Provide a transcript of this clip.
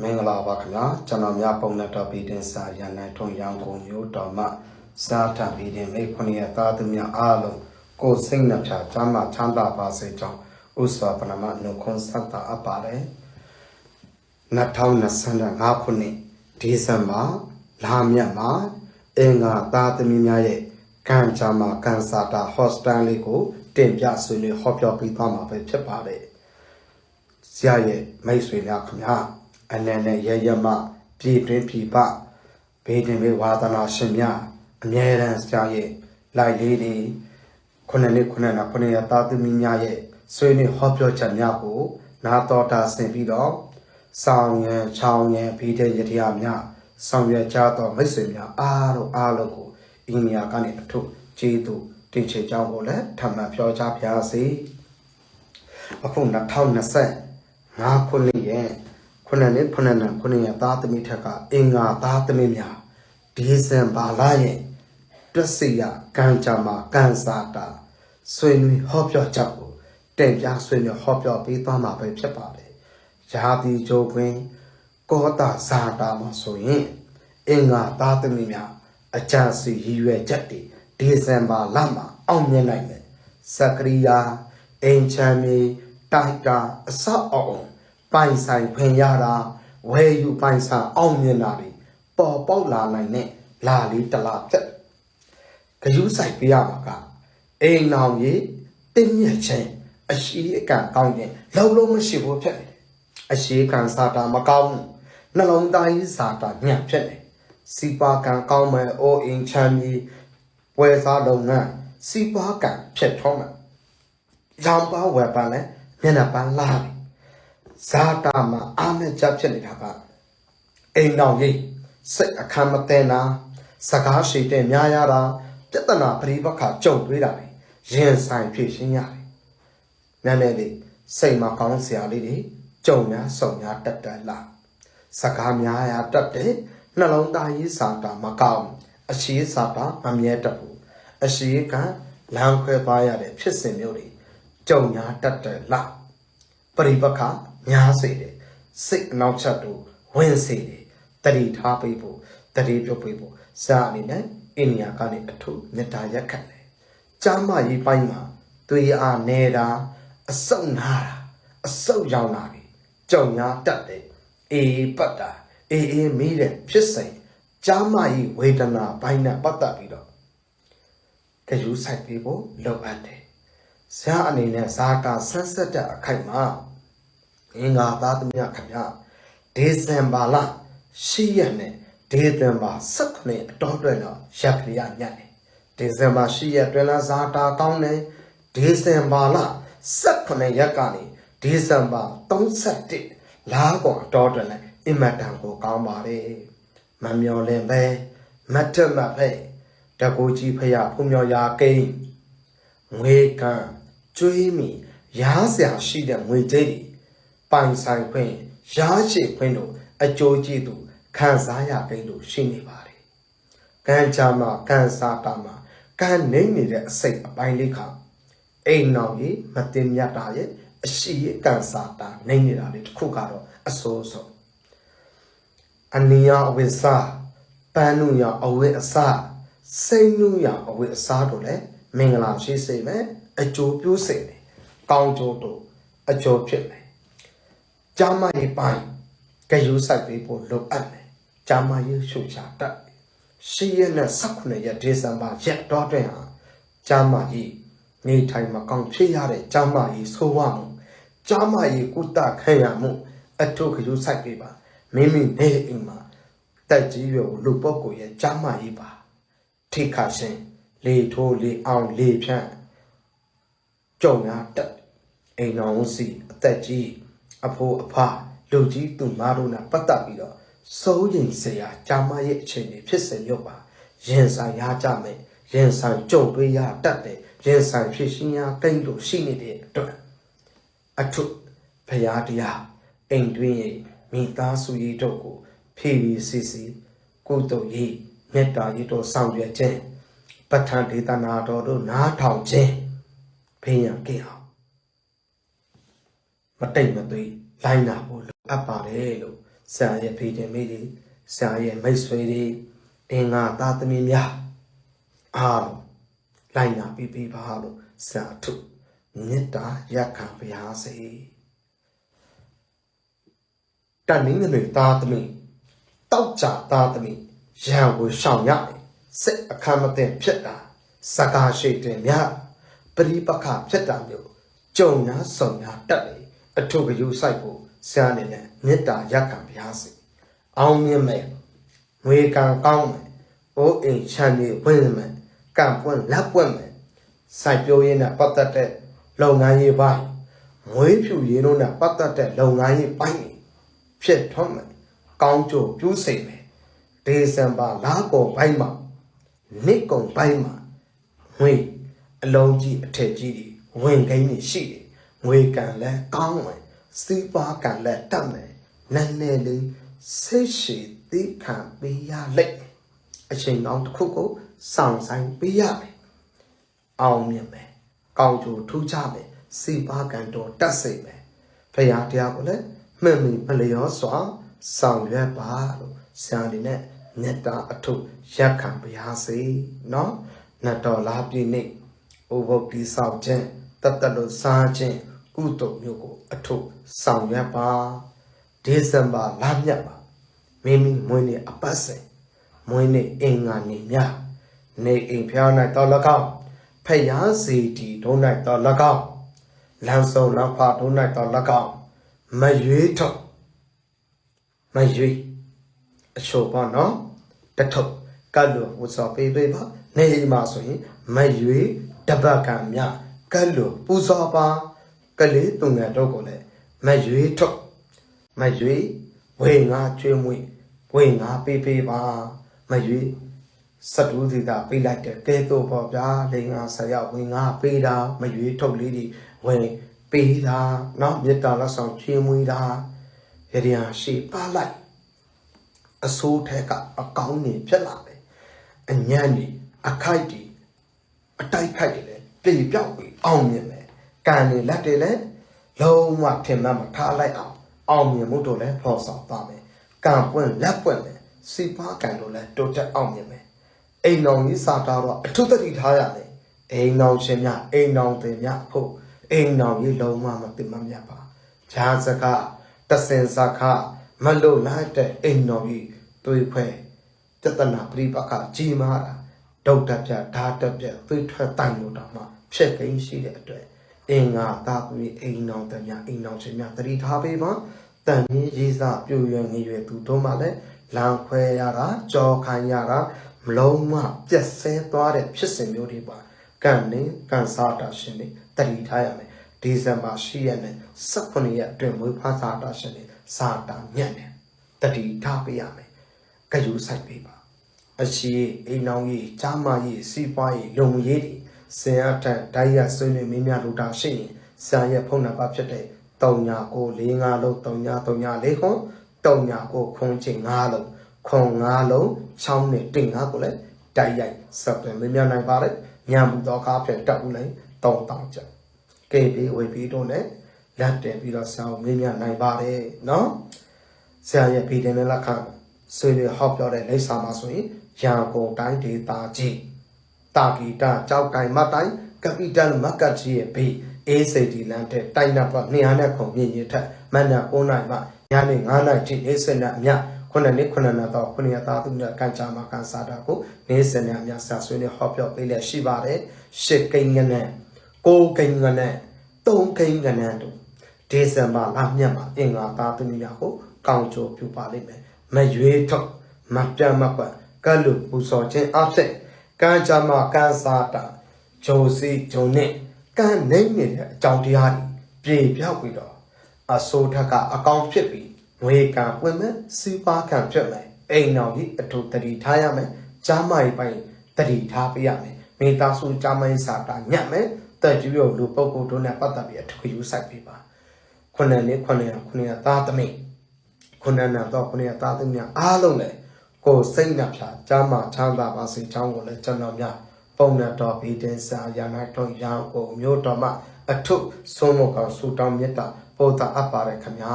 မင်္ဂလာပါခင်ဗျာကျွန်တော်များပုံနဲ့တော့ပြီးတင်စာရန်နိုင်ထွန်ရောင်ကုန်မျိုးတော်မှစားထပြီးတင်မိခွန်ရသားသူများအားလုံးကိုယ်စိတ်နှပြချမ်းသာချမ်းသာပါစေကြောင်းဥစွာပနမနှုတ်ခွန်းဆက်တာအပ်ပါတယ်2025ခုနှစ်ဒီဇင်ဘာလာမြတ်မှာအင်္ဂါသားသမီးများရဲ့ကံကြမ္မာကန်စာတာဟော့စတန်လေးကိုတင်ပြဆွေးနွေးဟောပြောပြီးသွားမှာပဲဖြစ်ပါတယ်ဆရာရဲ့မိတ်ဆွေများခင်ဗျာ အနန္တရရမပြည်တွင်းပြည်ပဘေးတင်ဘေးဝါသနာရှင်များအမြဲတမ်းဆရာရဲ့လိုက်လေးတွေခုနှစ်နှစ်ခုနှစ်နာခုနှစ်ရသားသမီးများရဲ့ဆွေးနွေးဟောပြောချက်များကို နာတော်တာဆင်ပြီးတော့ဆောင်ရန်ချောင်းရန်ဘေးတဲ့ရတရားများဆောင်ရွက်ကြတော့မိတ်ဆွေများအားလုံးအားလုံးကိုအိန္ဒိယကနေအထုကျေးဇူးတင်ချေကြောင်းကိုလည်းထပ်မံပြောကြားပါရစေအခု2025ခုနှစ်ရဲ့ ခုနှစ်နှစ်ခုနှစ်နှစ်ခုနှစ်ရဲ့သားသမီးထက်ကအင်္ဂါသားသမီးများဒီဇင်ဘာလရဲ့တွက်စီရကံကြမ္မာကံစာတာဆွေးနွေးဟောပြောချက်ကိုတင်ပြဆွေးနွေးဟောပြောပေးသွားမှာပဲဖြစ်ပါတယ်။ရာသီကြိုခွင်းကောတာဇာတာမှာဆိုရင်အင်္ဂါသားသမီးများအကြံစီရည်ရွယ်ချက်တွေဒီဇင်ဘာလမှာအောင်မြင်နိုင်တယ်။စကရိယာအင်ချမ်းမီတိုက်တာအဆောက်အအုံ ပိုင်ဆိုင်ခွင့်ရတာဝယ်ယူပိုင်ဆိုင်အောင်မြင်တာတွေပေါ်ပေါက်လာနိုင်တဲ့လာလေးတစ်လားဖြစ်ဂယုဆိုင်ပြရမှာကအိမ်နောင်ကြီးတင်းမြတ်ခြင်းအရှိအကံကောင်းခြင်းလုံးလုံးမရှိဘူးဖြစ်နေတယ်အရှိကံစာတာမကောင်းဘူးနှလုံးသားကြီးစာတာညံ့ဖြစ်နေစီပါကံကောင်းမယ်အိုအိမ်ချမ်းကြီးဝယ်စားလုပ်ငန်းစီပါကံဖြစ်ထုံးမယ်ရောင်ပါဝယ်ပန်းလဲမျက်နှာပန်းလာတယ် ဇာတာမှာအာမကြဖြစ်နေတာကအိမ်တော်ကြီးစိတ်အခမ်းမသိနာစကားရှိတဲ့များရတာပြဿနာပရိပခကြုံတွေ့တာလေရင်ဆိုင်ဖြစ်ရှင်းရတယ်နည်းနည်းလေးစိတ်မကောင်းစရာလေးတွေကြုံများစုံများတက်တက်လာစကားများရတက်တယ်နှလုံးသားကြီးစာတာမကောင်းအရှိစာတာမမြဲတတ်ဘူးအရှိကလမ်းခွဲသွားရတဲ့ဖြစ်စဉ်မျိုးတွေကြုံညာတတ်တယ်လားပရိပခ များစေတယ်စိတ်အနောက်ချက်တို့ဝင်စေတယ်တတိထားပေးဖို့တတိပြုတ်ပေးဖို့စာအနေနဲ့အိန္ဒိယကနေအထုမေတ္တာရက်ခံတယ်ကျမ်းမာရေးပိုင်းမှာသွေးအားနေတာအဆုတ်နာတာအဆုတ်ရောင်တာတွေကြုံညာတတ်တယ်အေးပတ်တာအေးအေးမိတဲ့ဖြစ်စဉ်ကျမ်းမာရေးဝေဒနာပိုင်းနဲ့ပတ်သက်ပြီးတော့ကယူဆိုင်ပေးဖို့လိုအပ်တယ်ဇာအနေနဲ့ဇာတာဆက်ဆက်တဲ့အခိုက်မှာ အင်္ဂါသားသမီးခင်ဗျာဒေဇင်ဘာလ10ရက်နဲ့ဒေဇင်ဘာ19အတော်တွင်တော့ရက်ကလေးညက်တယ်ဒေဇင်ဘာ10ရက်တွင်လားဇာတာကောင်းတယ်ဒေဇင်ဘာလ19ရက်ကနေဒေဇင်ဘာ31လားကွန်အတော်တွင်လည်းအင်မတန်ကိုကောင်းပါလေမမျော်လင့်ပဲမတ်တမပဲတကူကြီးဖရဖုံမျော်ရာကိန်းငွေကံကျွေးမိရားစရာရှိတဲ့ငွေကြေးတွေ ပိုင်ဆိုင်ခွင့်ရားရှိခွင့်တို့အကျိုးကျေးဇူးခံစားရကိန်းတို့ရှိနေပါတယ်။ကံကြမှာကံစားတာမှာကံနေနေတဲ့အစိတ်အပိုင်းလေးခါအိမ်တော်ကြီးမတင်မြတ်တာရဲ့အရှိရကံစားတာနေနေတာလေးတစ်ခုကတော့အစိုးဆုံးအနိယအဝိစာပန်းနုယအဝိအစာစိတ်နုယအဝိအစာတို့လည်းမင်္ဂလာရှိစေမယ်အကျိုးပြုစေမယ်ကောင်းကျိုးတို့အကျိုးဖြစ်မယ် ကျမ်းမာရေးပိုင်းကယူဆိုင်ပေးဖို့လိုအပ်တယ်ကျမ်းမာရေးရှုချတတ်ရှိရနဲ့18ရက်ဒီဇင်ဘာရက်တော်တွင်ဟာကျမ်းမာရေးနေထိုင်မကောင်းဖြစ်ရတဲ့ကျမ်းမာရေးဆိုးဝါးမှုကျမ်းမာရေးကုသခံရမှုအထုကယူဆိုင်ပေးပါမိမိနေအိမ်မှာတက်ကြီးရွယ်ကိုလူပုဂ္ဂိုလ်ရဲ့ကျမ်းမာရေးပါထိခါရှင်လေထိုးလေအောင်လေဖြန့်ကြုံရတက်အိမ်တော်စီအသက်ကြီး အဖိုးအဖလူကြီးသူမတို့နဲ့ပတ်သက်ပြီးတော့စိုးရင်စရာကြာမရဲ့အချိန်တွေဖြစ်စေမြို့ပါရင်ဆိုင်ရကြမယ်ရင်ဆိုင်ကြုံတွေ့ရတတ်တယ်ရင်ဆိုင်ဖြစ်ရှင်ရကိန်းလို့ရှိနေတဲ့အတွက်အထုဖရာတရားအိမ်တွင်းရဲ့မိသားစုရေးတို့ကိုဖြည်းဖြည်းစီစီကုသိုလ်ရေးမေတ္တာရေးတို့ဆောင်ရွက်ခြင်းပဋ္ဌာန်းဒေသနာတော်တို့နားထောင်ခြင်းဖေးရန်ကြည့်အောင် မတိတ်မသွေးလိုင်းနာဖို့လိုအပ်ပါတယ်လို့ဆရာရဲ့ဖေးတင်မိတွေဆရာရဲ့မိတ်ဆွေတွေအင်္ဂါသားသမီးများအားလုံးလိုက်နာပြီးပြီးပါလို့ဆရာထုမေတ္တာရက်ခံပါရစေတန်နင်းငွေသားသမီးတောက်ကြသားသမီးရံကိုရှောင်ရတယ်စိတ်အခမ်းမသိဖြစ်တာစကားရှိတင်များပရိပခဖြစ်တာမျိုးကြုံညာဆုံညာတက်လေ အထုကယူဆိုင်ဖို့ဆရာအနေနဲ့မေတ္တာရက်ခံပါရစေအောင်မြင်မယ်ငွေကံကောင်းမယ်အိုးအိမ်ချမ်းမြေဝင်မယ်ကံပွင့်လက်ပွင့်မယ်စိုက်ပျိုးရေးနဲ့ပတ်သက်တဲ့လုပ်ငန်းရေးပိုင်းငွေဖြူရေးတို့နဲ့ပတ်သက်တဲ့လုပ်ငန်းရေးပိုင်းတွေဖြစ်ထွန်းမယ်ကောင်းကျိုးပြုစိတ်မယ်ဒီဇင်ဘာလကုန်ပိုင်းမှာနှစ်ကုန်ပိုင်းမှာငွေအလုံးကြီးအထက်ကြီးတွေဝင်ကိန်းတွေရှိတယ် ငွေကံလည်းကောင်းမယ်စီးပွားကံလည်းတက်မယ်နည်းနည်းလေးဆိတ်ရှည်သိခံပေးရလိမ့်မယ်အချိန်ကောင်းတစ်ခုကိုစောင့်ဆိုင်ပေးရမယ်အောင်မြင်မယ်ကောင်းကျိုးထူးခြားမယ်စီးပွားကံတော်တက်စိတ်မယ်ဖရာတရားကိုလည်းမှန်မှန်မလျောစွာဆောင်ရွက်ပါလို့ဆရာအနေနဲ့မေတ္တာအထုရက်ခံပါရစေเนาะနတ်တော်လာပြည့်နေ့ဥပုပ်တိဆောက်ခြင်းတတ်တလို့စားခြင်း ကုသိုလ်မျိုးကိုအထုဆောင်ရွက်ပါဒီဇင်ဘာလမြတ်ပါမိမိမွေးနေ့အပတ်စဉ်မွေးနေ့အင်္ဂါနေ့မြနေအိမ်ဖျား၌တော်၎င်းဖယားစီတီဒုံ၌တော်၎င်းလမ်းစုံလမ်းဖာဒုံ၌တော်၎င်းမရွေးထုတ်မရွေးအချို့ပေါ့နော်တထုပ်ကတ်လို့ဝတ်စော်ပေးပေးပါနေအိမ်မှာဆိုရင်မရွေးတပတ်ကံမြကတ်လို့ပူဇော်ပါ ကလေးသူငယ်တို့ကိုလည်းမရွေးထုတ်မရွေးဝေငါကျွေးမွေးဝေငါပေးပေးပါမရွေးစတူးစီကပေးလိုက်တယ်ကဲတော့ပေါ့ဗျာလေငါဆရာဝေငါပေးတာမရွေးထုတ်လေးဒီဝင်ပေးတာနော်မေတ္တာလက်ဆောင်ကျွေးမွေးတာရရန်ရှိပါလိုက်အဆိုးထက်ကအကောင်းနေဖြစ်လာတယ်အညံ့နေအခိုက်ဒီအတိုက်ခိုက်တယ်ပြည့်ပြောက်ပြီးအောင်မြင် ကံတွေလက်တွေလည်းလုံးဝထင်မှတ်မထားလိုက်အောင်အောင်မြင်မှုတို့လည်းဖော်ဆောင်သွားမယ်ကံပွင့်လက်ပွင့်မယ်စီပါကံတို့လည်းတိုးတက်အောင်မြင်မယ်အိမ်တော်ကြီးစာတာတော့အထုတတိထားရမယ်အိမ်တော်ရှင်များအိမ်တော်တင်များဖို့အိမ်တော်ကြီးလုံးဝမသိမမြတ်ပါဈာစကားတဆင်စကားမလို့လိုက်တဲ့အိမ်တော်ကြီးတွေးခွဲတတနာပြိပခကြီးမားတာဒုတ်တက်ပြဓာတက်ပြသွေးထွက်တိုင်လို့တော့မှဖြစ်ကိန်းရှိတဲ့အတွက် အင်္ဂါသာသမီအိမ်တော်တများအိမ်တော်ရှင်များတတိထားပေးပါတန်ကြီးရေးစားပြူရွယ်ငရွယ်သူတို့မှလည်းလမ်းခွဲရတာကြော်ခိုင်းရတာမလုံးမပြက်ဆဲသွားတဲ့ဖြစ်စဉ်မျိုးတွေပါကံနေကံစားတာရှင်တွေတတိထားရမယ်ဒီဇင်ဘာ10ရက်နဲ့18ရက်အတွင်းမွေးဖွားစားတာရှင်တွေစာတာညံ့တယ်တတိထားပေးရမယ်ကယူဆိုင်ပေးပါအရှိအိမ်အောင်ကြီးကြားမကြီးစီးပွားရေးလုံမှုရေးတွေ ဆင်အထက်ဓာတ်ရဆွေးနွေးမင်းများလို့တာရှိရင်ဆရာရဲ့ဖုန်းနံပါတ်ဖြစ်တဲ့3995လုံး3934ခွန်39ခွန်ချင်း5လုံးခွန်5လုံး6နဲ့တင်5ကိုလည်းတိုက်ရိုက်ဆက်သွယ်မင်းများနိုင်ပါတယ်ညံမှုတော့ကားဖြစ်တက်ဦးလိုက်3000ကျပ်ကေပီဝေပီတို့နဲ့လက်တင်ပြီးတော့ဆောင်းမင်းများနိုင်ပါတယ်နော်ဆရာရဲ့ဗီဒီယိုနဲ့လက်ခံဆွေးနွေးဟောပြောတဲ့လိပ်စာမှာဆိုရင်ရန်ကုန်တိုင်းဒေသကြီး တာဂီတာကြောက်ကိုင်မတိုင်းကပီတန်မကတ်ကြီးရဲ့ဘေးအေးစိတ်ဒီလန်တဲ့တိုင်းနာပတ်200နဲ့ခုံမြင့်ရထက်မန္တ9နိုင်မှညနေ9နိုင်ထိအေးစင်နဲ့အမြခုနှစ်နှစ်ခုနှစ်နှစ်တော့ခုနှစ်သားသူများကန်ချာမှာကန်စားတာကိုနေစင်နဲ့အမြဆာဆွေးနဲ့ဟောပြောပေးလက်ရှိပါတယ်ရှစ်ကိန်းငနဲ့ကိုကိန်းငနဲ့သုံးကိန်းငနဲ့တို့ဒီဇင်ဘာလမြတ်မှာအင်္ဂါသားသူများကိုကောင်းချိုပြုပါလိမ့်မယ်မရွေးထုတ်မပြတ်မကွက်ကလူပူဇော်ခြင်းအဖြစ် ကံကြမ္မာကံစားတာဂျိုစီဂျုံနဲ့ကံနိုင်နေတဲ့အကြောင်းတရားတွေပြေပြောက်ပြီးတော့အစိုးထက်ကအကောင်ဖြစ်ပြီးငွေကံပွင့်မဲ့စီးပွားကံဖြစ်မယ်အိမ်တော်ကြီးအထူးတတိထားရမယ်ကြားမိုင်ပိုင်းတတိထားပေးရမယ်မိသားစုကြားမိုင်စာတာညက်မယ်တက်ကျူးရုံလူပုဂ္ဂိုလ်တို့နဲ့ပတ်သက်ပြီးအထူးယူဆိုင်ပေးပါခုနှစ်နှစ်ခုနှစ်ရခုနှစ်ရသားသမီးခုနှစ်နှစ်တော့ခုနှစ်ရသားသမီးအားလုံးလည်း ကိုယ်စိတ်နှဖြာကြားမှာချမ်းသာပါစေချောင်းကိုလည်းကျွန်တော်များပုံနဲ့တော်ဗီတင်စာယာနာတော်ရောင်ကို မျိုးတော်မှအထုဆုံးမကောင်ဆူတောင်းမြတ်တာပို့တာအပ်ပါရခင်ဗျာ